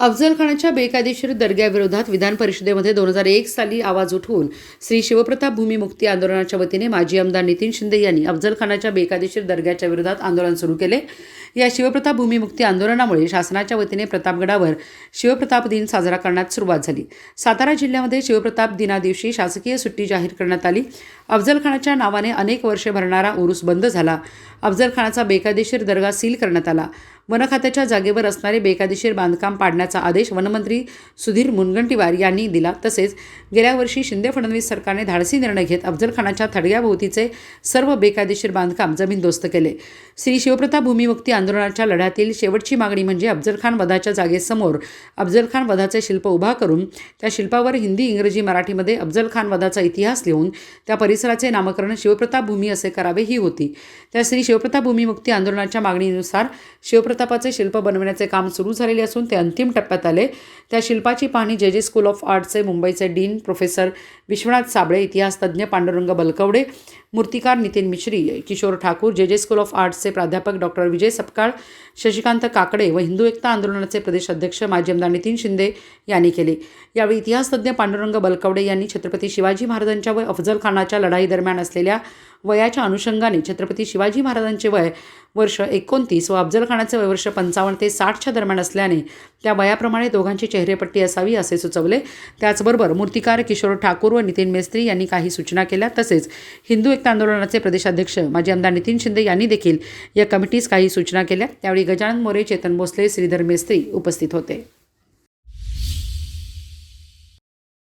अफजल खानाच्या बेकायदेशीर दर्ग्याविरोधात विधान परिषदेमध्ये दोन हजार एक साली आवाज उठवून श्री शिवप्रताप भूमिमुक्ती आंदोलनाच्या वतीने माजी आमदार नितीन शिंदे यांनी अफजल खानाच्या बेकायदेशीर दर्ग्याच्या विरोधात आंदोलन सुरू केले. या शिवप्रताप भूमिमुक्ती आंदोलनामुळे शासनाच्या वतीने प्रतापगडावर शिवप्रताप दिन साजरा करण्यात सुरुवात झाली. सातारा जिल्ह्यामध्ये शिवप्रताप दिनादिवशी शासकीय सुट्टी जाहीर करण्यात आली. अफजल खानाच्या नावाने अनेक वर्षे भरणारा उरूस बंद झाला. अफजल खानाचा बेकायदेशीर दर्गा सील करण्यात आला. वनखात्याच्या जागेवर असणारे बेकायदेशीर बांधकाम पाडण्याचा आदेश वनमंत्री सुधीर मुनगंटीवार यांनी दिला. तसेच गेल्या वर्षी शिंदे फडणवीस सरकारने धाडसी निर्णय घेत अफजलखानाच्या थडग्याभोवतीचे सर्व बेकायदेशीर बांधकाम जमीनदोस्त केले. श्री शिवप्रताप भूमिमुक्ती आंदोलनाच्या लढ्यातील शेवटची मागणी म्हणजे अफजलखान वधाच्या जागेसमोर अफजलखान वधाचे शिल्प उभा करून त्या शिल्पावर हिंदी इंग्रजी मराठीमध्ये अफजलखान वधाचा इतिहास लिहून त्या परिसराचे नामकरण शिवप्रताप भूमी असे करावे ही होती. त्या श्री शिवप्रताप भूमिमुक्ती आंदोलनाच्या मागणीनुसार शिवप्रतापाचे शिल्प बनवण्याचे काम सुरू झालेले असून ते अंतिम टप्प्यात आले. त्या शिल्पाची पाहणी जे जे स्कूल ऑफ आर्टचे मुंबईचे डीन प्रोफेसर विश्वनाथ साबळे इतिहासतज्ञ पांडुरंग बलकवडे मूर्तिकार नितीन मिश्री किशोर ठाकूर जे जे स्कूल ऑफ आर्ट्सचे प्राध्यापक डॉक्टर विजय सपकाळ शशिकांत काकडे व हिंदू एकता आंदोलनाचे प्रदेश अध्यक्ष माजी आमदार नितीन शिंदे यांनी केले. यावेळी इतिहासतज्ञ पांडुरंग बलकवडे यांनी छत्रपती शिवाजी महाराजांच्या व अफजल खानाच्या लढाई दरम्यान असलेल्या वयाच्या अनुषंगाने छत्रपती शिवाजी महाराजांचे वय वर्ष एकोणतीस व अफजल खानाचे वय वर्ष पंचावन्न ते साठच्या दरम्यान असल्याने त्या वयाप्रमाणे दोघांची चेहरेपट्टी असावी असे सुचवले. त्याचबरोबर मूर्तिकार किशोर ठाकूर व नितीन मेस्त्री यांनी काही सूचना केल्या. तसेच हिंदू एकता आंदोलनाचे प्रदेशाध्यक्ष माजी आमदार नितीन शिंदे यांनी देखील या कमिटीस काही सूचना केल्या. त्यावेळी गजानन मोरे चेतन भोसले श्रीधर मेस्त्री उपस्थित होते.